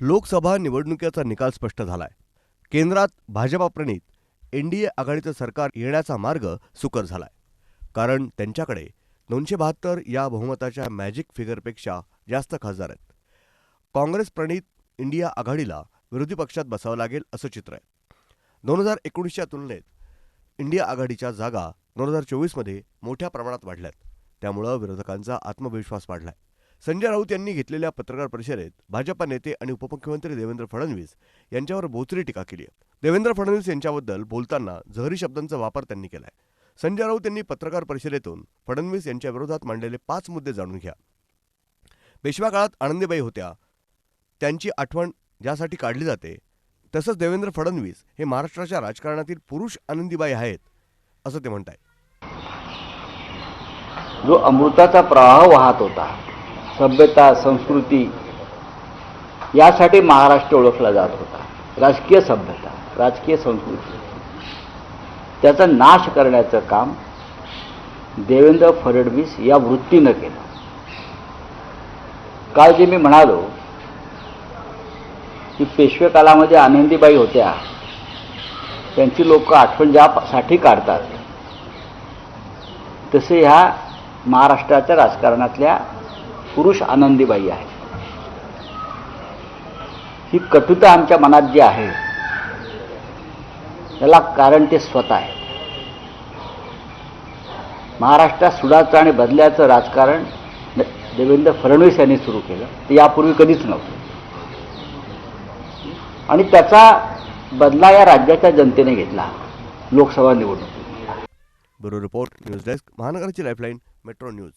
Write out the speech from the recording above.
लोकसभा निवडणुकीचा निकाल स्पष्ट झालाय. केंद्रात भाजपाप्रणीत एनडीए आघाडीचं सरकार येण्याचा मार्ग सुकर झालाय. कारण त्यांच्याकडे दोनशे बहात्तर या बहुमताच्या मॅजिक फिगरपेक्षा जास्त खासदार आहेत. काँग्रेस प्रणीत इंडिया आघाडीला विरोधी पक्षात बसावं लागेल असं चित्र आहे. दोन हजार एकोणीसच्या तुलनेत इंडिया आघाडीच्या जागा दोन हजार चोवीसमध्ये मोठ्या प्रमाणात वाढल्यात. त्यामुळं विरोधकांचा आत्मविश्वास वाढलाय. संजय राऊत यांनी घेतलेल्या पत्रकार परिषदेत भाजपा नेते आणि उपमुख्यमंत्री देवेंद्र फडणवीस यांच्यावर बोचरी टीका केली आहे. देवेंद्र फडणवीस यांच्याबद्दल बोलताना जहरी शब्दांचा वापर त्यांनी केलाय. संजय राऊत यांनी पत्रकार परिषदेतून फडणवीस यांच्या विरोधात मांडलेले पाच मुद्दे जाणून घ्या. पेशवा काळात आनंदीबाई होत्या. त्यांची आठवण ज्यासाठी काढली जाते तसंच देवेंद्र फडणवीस हे महाराष्ट्राच्या राजकारणातील पुरुष आनंदीबाई आहेत असं ते म्हणतायत. जो अमृताचा प्रवाह वाहत होता सभ्यता संस्कृती यासाठी महाराष्ट्र ओळखला जात होता. राजकीय सभ्यता राजकीय संस्कृती. त्याचा नाश करण्याचं काम देवेंद्र फडणवीस या वृत्तीनं केलं. काल जे मी म्हणालो की पेशवे कालामध्ये आनंदीबाई होत्या. त्यांची लोक आठवण ज्यासाठी काढतात. तसे ह्या महाराष्ट्राच्या राजकारणातल्या पुरुष आनंदीबाई आहे. ही कटुता आमच्या मनात जी आहे त्याला कारण ते स्वतः आहे. महाराष्ट्रात सुडाचं आणि बदल्याचं राजकारण देवेंद्र फडणवीस यांनी सुरू केलं ते यापूर्वी कधीच नव्हतं. आणि त्याचा बदला या राज्याच्या जनतेने घेतला लोकसभा निवडणूक ब्युरो रिपोर्ट न्यूज डेस्क महानगराची लाईफलाईन मेट्रो न्यूज.